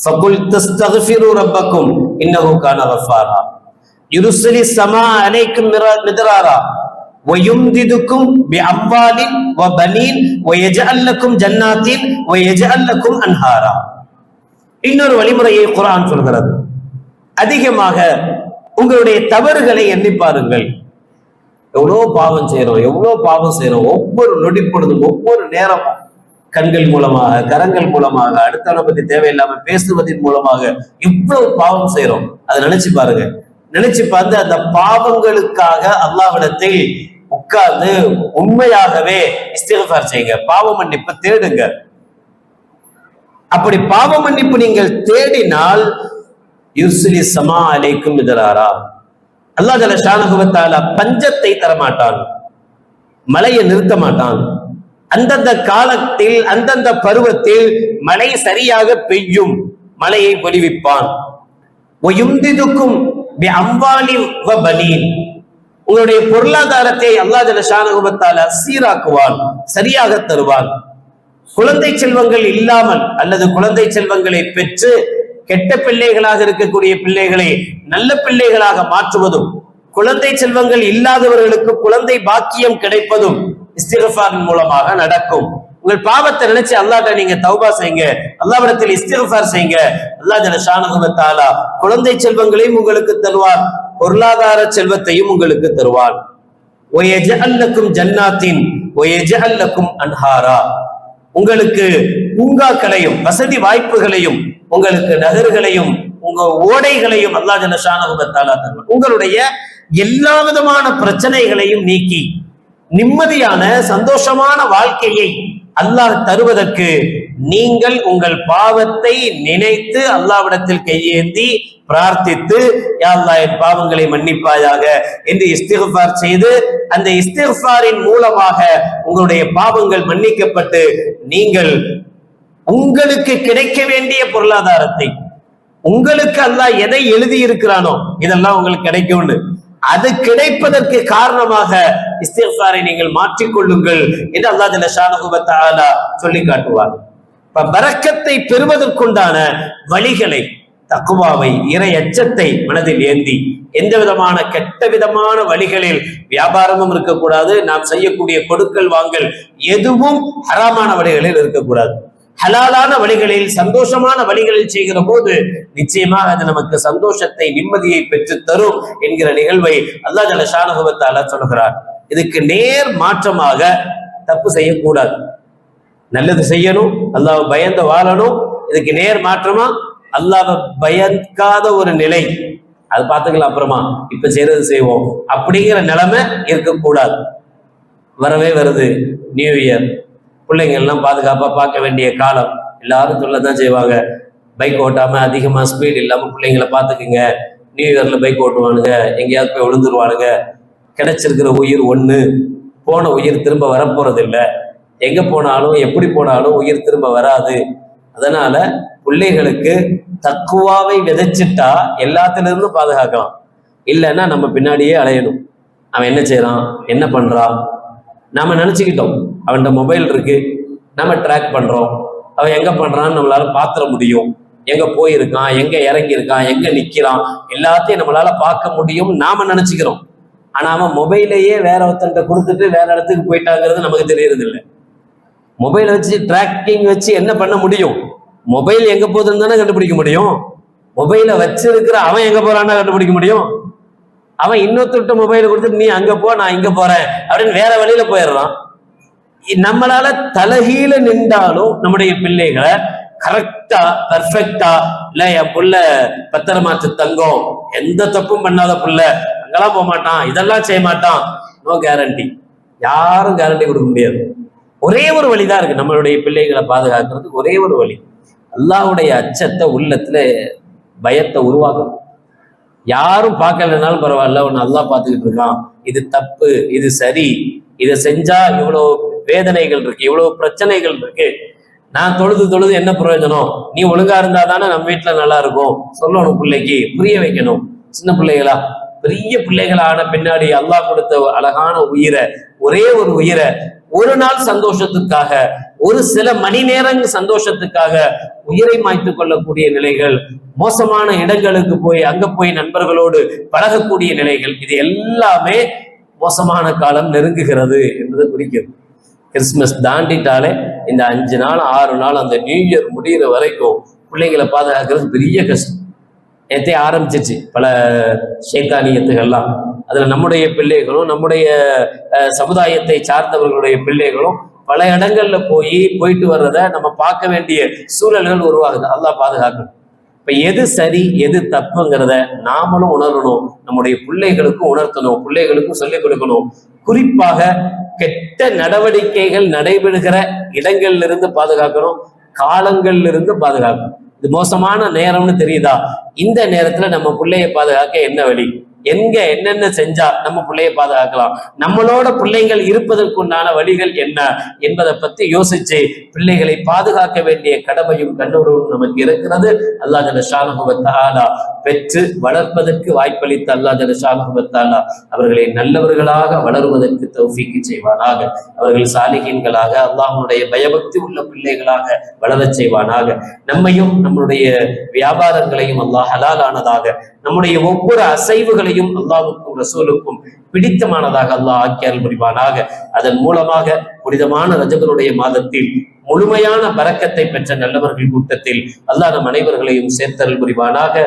فقل تستغفروا ربكم انه كان غفارا يرسل السماء عليكم مرا- مدرارا ويمددكم بأموال وبنين ويجعل لكم جنات ويجعل لكم أنهارا இன்னொரு வழிமுறையை குர்ஆன் சொல்கிறது அதிகமாக உங்களுடைய தவறுகளை எண்ணி பாருங்கள் எவ்வளோ பாவம் செய்றோம் எவ்வளோ பாவம் செய்றோம் ஒவ்வொரு நொடி பொழுதும் ஒவ்வொரு நேரமும் கண்கள் மூலமாக கரங்கள் மூலமாக அடுத்தவரை பத்தி தேவையில்லாம பேசுவதன் மூலமாக இவ்வளவு பாவம் செய்யறோம் அதை நினைச்சு பாருங்க. நினைச்சு பார்த்து அந்த பாவங்களுக்காக அல்லாஹ்விடத்தில் உட்கார்ந்து உண்மையாகவே இஸ்திகார் செய்யுங்க. பாவ மன்னிப்பு தேடுங்க. அப்படி பாவ மன்னிப்பு நீங்கள் தேடினால் யுஸ்லி சமா அலைக்கும் இதராரா அல்லாஹ் ஜல ஷானகுவத்தால பஞ்சத்தை தரமாட்டான். மலையை நிறுத்த மாட்டான் அந்தந்த காலத்தில் அந்தந்த பருவத்தில் மழை சரியாக பெய்யும். மழையை பொழிவிப்பான் உங்களுடைய பொருளாதாரத்தை அல்லா ஜல சீராக்குவான் சரியாக தருவான். குழந்தை செல்வங்கள் இல்லாமல் அல்லது குழந்தை செல்வங்களை பெற்று கெட்ட பிள்ளைகளாக இருக்கக்கூடிய பிள்ளைகளை நல்ல பிள்ளைகளாக மாற்றுவதும் குழந்தை செல்வங்கள் இல்லாதவர்களுக்கு குழந்தை பாக்கியம் கிடைப்பதும் இஸ்திகஃபாரின் மூலமாக நடக்கும். உங்கள் பாவத்தை நினைச்சு அல்லாட்ட நீங்க தௌபா செய்யுங்க. அல்லாவிடத்தில் இஸ்திகஃபார் செய்யுங்க. அல்லாஹ் ஜன ஷானகுவத்தாலா குழந்தை செல்வங்களையும் உங்களுக்கு தருவார். பொருளாதார செல்வத்தையும் உங்களுக்கு தருவான் ஒயஜல்லக்கும் ஜன்னாத்தின் ஒயஜல்லக்கும் அன்ஹாரா. உங்களுக்கு பூங்காக்களையும் வசதி வாய்ப்புகளையும் உங்களுக்கு நகர்களையும் உங்க ஓடைகளையும் அல்லா ஜலஷானகுபத்தாலா தருவார். உங்களுடைய எல்லா விதமான பிரச்சனைகளையும் நீக்கி நிம்மதியான சந்தோஷமான வாழ்க்கையை அல்லாஹ் தருவதற்கு நீங்கள் உங்கள் பாவத்தை நினைத்து அல்லாவிடத்தில் கையேந்தி பிரார்த்தித்து யாழ்லா என் பாவங்களை மன்னிப்பாயாக என்று இஸ்திஃபார் செய்து அந்த இஸ்திஃபாரின் மூலமாக உங்களுடைய பாவங்கள் மன்னிக்கப்பட்டு நீங்கள் உங்களுக்கு கிடைக்க வேண்டிய பொருளாதாரத்தை உங்களுக்கு அல்லாஹ் எதை எழுதி இருக்கிறானோ இதெல்லாம் உங்களுக்கு கிடைக்கும்னு. அது கிடைப்பதற்கு காரணமாக இஸ்திஃபாரை நீங்கள் மாற்றிக்கொள்ளுங்கள் என்று அல்லாஹ் ஜல்ல சொல்லி காட்டுவார். இப்ப பறக்கத்தை பெறுவதற்குண்டான வழிகளை தக்குவாவை இறை அச்சத்தை மனதில் ஏந்தி எந்த விதமான கெட்ட விதமான வழிகளில் வியாபாரமும் இருக்கக்கூடாது நாம் செய்யக்கூடிய கொடுக்கல் வாங்கல் எதுவும் ஹராமான வழிகளில் இருக்கக்கூடாது. ஹலாலான வழிகளில் சந்தோஷமான வழிகளில் செய்கிற போது நிச்சயமாக அது நமக்கு சந்தோஷத்தை நிம்மதியை பெற்று தரும் என்கிற நிகழ்வை அல்லாஹ் ஜல ஷானுபவத்தால சொல்கிறார். இதுக்கு நேர் மாற்றமாக தப்பு செய்யக்கூடாது. நல்லது செய்யணும் அல்லாவை பயந்து வாழணும். இதுக்கு நேர் மாற்றமா? அல்லாவை பயக்காத ஒரு நிலை. அது பார்த்துக்கலாம் அப்புறமா. இப்ப செய்யறது செய்வோம். அப்படிங்கிற நிலைமை இருக்கக்கூடாது. வரவே வருது. நியூ இயர் பிள்ளைங்க எல்லாம் பார்க்க வேண்டிய காலம். எல்லாரும் சொல்லதான் செய்வாங்க. பைக் ஓட்டாமல் அதிகமாக ஸ்பீட் இல்லாமல் பிள்ளைங்கள பார்த்துக்குங்க. நியூ இயரில் பைக் ஓட்டுவானுங்க. எங்கேயாவது போய் விழுந்துருவானுங்க. கிடைச்சிருக்கிற உயிர் ஒன்று போன உயிர் திரும்ப வரப்போறது எங்கே போனாலும் எப்படி போனாலும் உயிர் திரும்ப வராது. அதனால பிள்ளைகளுக்கு தக்குவாவை விதைச்சிட்டா எல்லாத்துலேருந்தும் பாதுகாக்கலாம். இல்லைன்னா நம்ம பின்னாடியே அலையணும். அவன் என்ன செய்கிறான் என்ன பண்றான்? நாம் நினச்சிக்கிட்டோம். அவன்கிட்ட மொபைல் இருக்குது நம்ம ட்ராக் பண்ணுறோம் அவன் எங்கே பண்ணுறான்னு நம்மளால் பார்த்துட முடியும். எங்கே போயிருக்கான் எங்கே இறங்கியிருக்கான் எங்கே நிற்கிறான் எல்லாத்தையும் நம்மளால் பார்க்க முடியும். நாம் நினச்சிக்கிறோம். ஆனால் அவன் மொபைலையே வேற ஒருத்தன்ட்ட கொடுத்துட்டு வேற இடத்துக்கு போயிட்டாங்கிறது நமக்கு தெரியறது இல்லை வச்சு ட்ராக்கிங் வச்சு என்ன பண்ண முடியும்? மொபைல் எங்கே போகுதுன்னு தானே கண்டுபிடிக்க முடியும்? மொபைலை வச்சிருக்கிற அவன் எங்கே போகிறான்னா கண்டுபிடிக்க முடியும்? அவன் இன்னொருத்தட்ட மொபைல் கொடுத்து நீ அங்க போ நான் இங்க போறேன். அப்படின்னு வேற வழியில போயிடுறான். நம்மளால தலகீழ நின்றாலும் நம்முடைய பிள்ளைகளை கரெக்டா பர்ஃபெக்டா இல்ல என் புள்ள பத்திரமாத்து தங்கம். எந்த தப்பும் பண்ணாத புள்ள. அங்கெல்லாம் போக மாட்டான். இதெல்லாம் செய்ய மாட்டான். நோ கேரண்டி யாரும் கேரண்டி கொடுக்க முடியாது. ஒரே ஒரு வழிதான் இருக்கு நம்மளுடைய பிள்ளைகளை பாதுகாக்கிறதுக்கு. ஒரே ஒரு வழி. அல்லாவுடைய அச்சத்தை உள்ளத்துல பயத்தை உருவாக்கணும். யாரும் பார்க்கலனாலும் பரவாயில்ல உன்னை நல்லா பார்த்துக்கிட்டு இருக்கான். இது தப்பு இது சரி. இதை செஞ்சா இவ்வளவு வேதனைகள் இருக்கு இவ்வளவு பிரச்சனைகள் இருக்கு. நான் தொழுது தொழுது என்ன பிரயோஜனம்? நீ ஒழுங்கா இருந்தா தானே நம்ம வீட்டுல நல்லா இருக்கும். சொல்லணும் பிள்ளைக்கு புரிய வைக்கணும். சின்ன பிள்ளைகளா? பெரிய பிள்ளைகள் ஆன பின்னாடி அல்லாஹ் கொடுத்த அழகான உயிரை ஒரே ஒரு உயிரை ஒரு நாள் சந்தோஷத்துக்காக ஒரு சில மணி நேரங்கள் சந்தோஷத்துக்காக உயிரை மாய்த்து கொள்ளக்கூடிய நிலைகள் மோசமான இடங்களுக்கு போய் அங்க போய் நண்பர்களோடு பழகக்கூடிய நிலைகள் இது எல்லாமே மோசமான காலம் நெருங்குகிறது என்பது குறிக்கிறது. கிறிஸ்துமஸ் தாண்டிட்டாலே இந்த அஞ்சு நாள் ஆறு நாள் அந்த நியூ இயர் முடிகிற வரைக்கும் பிள்ளைங்களை பாதுகாக்கிறது பெரிய கஷ்டம். நேற்றே ஆரம்பிச்சிச்சு பல சைத்தானியத்துகள்லாம். அதில் நம்முடைய பிள்ளைகளும் நம்முடைய சமுதாயத்தை சார்ந்தவர்களுடைய பிள்ளைகளும் பல இடங்கள்ல போய் போயிட்டு வர்றத நம்ம பார்க்க வேண்டிய சூழல்கள் உருவாகுது. அல்லாஹ் பாதுகாக்கணும். இப்ப எது சரி எது தப்புங்கிறத நாமளும் உணரணும். நம்முடைய பிள்ளைகளுக்கும் உணர்த்தணும். பிள்ளைகளுக்கும் சொல்லிக் கொடுக்கணும். குறிப்பாக கெட்ட நடவடிக்கைகள் நடைபெறுகிற இடங்கள்ல இருந்து பாதுகாக்கணும். காலங்கள்ல இருந்து பாதுகாக்கணும். இது மோசமான நேரம்னு தெரியுதா? இந்த நேரத்துல நம்ம பிள்ளைய பாதுகாக்க என்ன வழி? எங்க என்னென்ன செஞ்சா நம்ம பிள்ளைய பாதுகாக்கலாம்? நம்மளோட பிள்ளைகள் இருப்பதற்குண்டான வழிகள் என்ன என்பதை பத்தி யோசிச்சு பிள்ளைகளை பாதுகாக்க வேண்டிய கடமையும் கண்ணுறவும் நமக்கு இருக்கிறது. அல்லாஹ் ஜலஷானுபவத்தாலா பெற்று வளர்ப்பதற்கு வாய்ப்பளித்த அல்லாஹ் ஜலஷானுபவத்தாலா அவர்களை நல்லவர்களாக வளருவதற்கு தௌஃபிக்கு செய்வானாக. அவர்கள் சாலிகீன்களாக அல்லாஹனுடைய பயபக்தி உள்ள பிள்ளைகளாக வளரச் செய்வானாக. நம்மையும் நம்முடைய வியாபாரங்களையும் அல்லாஹ் ஹலாலானதாக நம்முடைய ஒவ்வொரு அசைவுகளையும் அல்லாஹ்வுக்கும் ரசூலுக்கும் பிடித்தமானதாக அல்லாஹ் ஆக்கியால் புரிவானாக அதன் மூலமாக புனிதமான ரஜகனுடைய மாதத்தில் முழுமையான பறக்கத்தை பெற்ற நல்லவர்கள் கூட்டத்தில் அல்லாஹ் நம் அனைவர்களையும் சேர்த்தல் புரிவானாக.